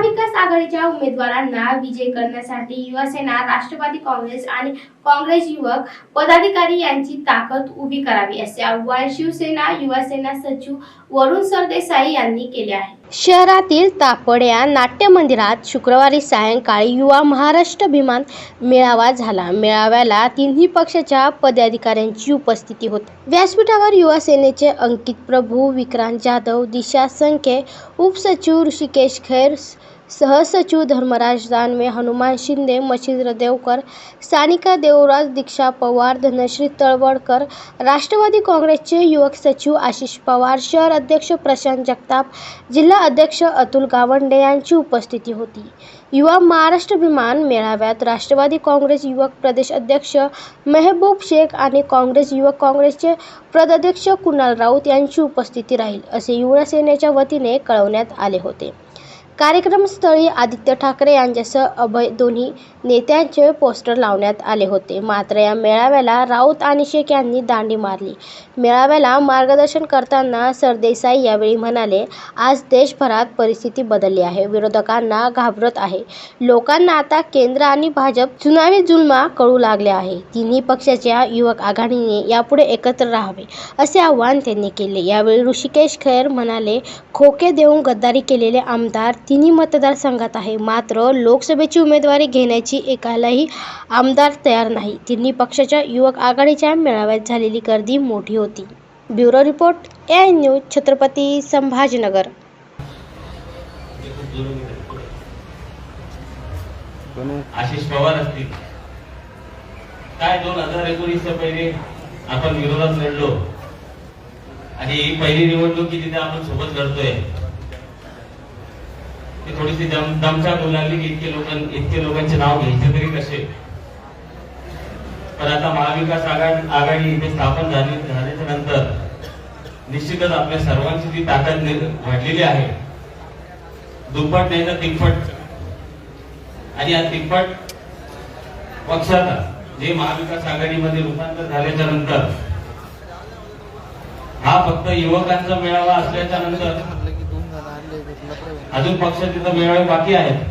महाविकास आघाडीच्या उमेदवारांना विजय करण्यासाठी युवासेना राष्ट्रवादी काँग्रेस आणि काँग्रेस युवक पदाधिकारी यांची ताकद उभी करावी असे आव्हान शिवसेना युवासेना सचिव वरुण सरदेसाई यांनी केले आहे. शहरातील तापड्या नाट्य मंदिरात शुक्रवारी सायंकाळी युवा महाराष्ट्र अभिमान मेळावा झाला. मेळाव्याला तिन्ही पक्षाच्या पदाधिकाऱ्यांची उपस्थिती होती. व्यासपीठावर युवा सेनेचे अंकित प्रभू विक्रांत जाधव दिशा संखे उपसचिव ऋषिकेश खैर सहसचिव धर्मराज दानवे हनुमान शिंदे मच्छिंद्र देवकर सानिका देवराज दीक्षा पवार धनश्री तळवडकर राष्ट्रवादी काँग्रेसचे युवक सचिव आशिष पवार शहर अध्यक्ष प्रशांत जगताप जिल्हा अध्यक्ष अतुल गावंडे यांची उपस्थिती होती. युवा महाराष्ट्र विमान मेळाव्यात राष्ट्रवादी काँग्रेस युवक प्रदेश अध्यक्ष मेहबूब शेख आणि काँग्रेस युवक काँग्रेसचे प्रदेशाध्यक्ष कुणाल राऊत यांची उपस्थिती राहील असे युवसेनेच्या वतीने कळवण्यात आले होते. कार्यक्रमस्थळी आदित्य ठाकरे यांच्यासह अभय दोन्ही नेत्यांचे पोस्टर लावण्यात आले होते. मात्र या मेळाव्याला राऊत आणि शेख यांनी दांडी मारली. मेळाव्याला मार्गदर्शन करताना सरदेसाई यावेळी म्हणाले आज देशभरात परिस्थिती बदलली आहे. विरोधकांना घाबरत आहे. लोकांना आता केंद्र आणि भाजप चुनावी जुलमा कळू लागले आहे. तिन्ही पक्षाच्या युवक आघाडीने यापुढे एकत्र राहावे असे आवाहन त्यांनी केले. यावेळी ऋषिकेश खैर म्हणाले खोके देऊन गद्दारी केलेले आमदार तिन्ही मतदारसंघात आहे. मात्र लोकसभेची उमेदवारी घेण्याची एकालाही आमदार तयार नाही. तिन्ही पक्षाच्या युवक आघाडीच्या मेळाव्यात झालेली गर्दी मोठी होती. Bureau report A news Chhatrapati Sambhajinagar. Ashish Pawar असतील. काय दोन हजार एकोणीसच्या पहिले आपण विरोधात लढलो. आणि ही पहिली निवडणूक की जिथे आपण सोबत लढतोय. ती थोडीशी दम दमछाक होऊ लागली की इतके लोक इतके लोकांचे नाव घ्यायचे तरी कसे? पण आता महाविकास आघाडी आघाडी इथे स्थापन झाली झाल्याच्यानंतर निश्चितच आपल्या सर्वांची जी ताकद वाढलेली आहे दुप्पट नाही तर तिप्पट. आणि या तिप्पट पक्षाचा जे महाविकास आघाडीमध्ये रूपांतर झाल्याच्यानंतर हा फक्त युवकांचा मेळावा असल्याच्या नंतर म्हणलं की दोन जण आणले भेटला प्रवीण अजून पक्षाचे तर मेळावे बाकी आहेत.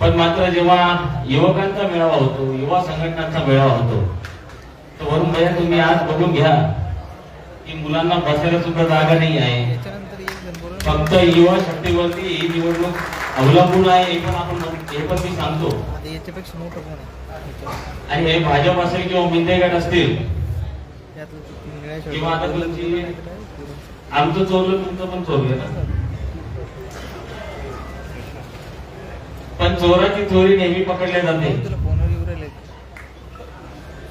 पण मात्र जेव्हा युवकांचा मेळावा होतो युवा संघटनांचा मेळावा होतो तर वरून भैया तुम्ही आज बघून घ्या की मुलांना बसायला सुद्धा जागा नाही आहे. फक्त युवा शक्तीवरती ही निवडणूक अवलंबून आहे हे पण आपण हे पण मी सांगतो. आणि हे भाजप असेल किंवा मिंदे गट असतील किंवा आता तुमची-. आमचं चोरलं तुमचं पण चोरलं ना. पण चोराची चोरी नेहमी पकडल्या जाते. फोनवर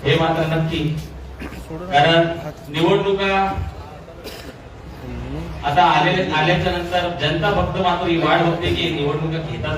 हे मात्र नक्की. कारण निवडणुका आता आले आल्याच्यानंतर जनता फक्त मात्र ही वाढ होते की निवडणुका घेतात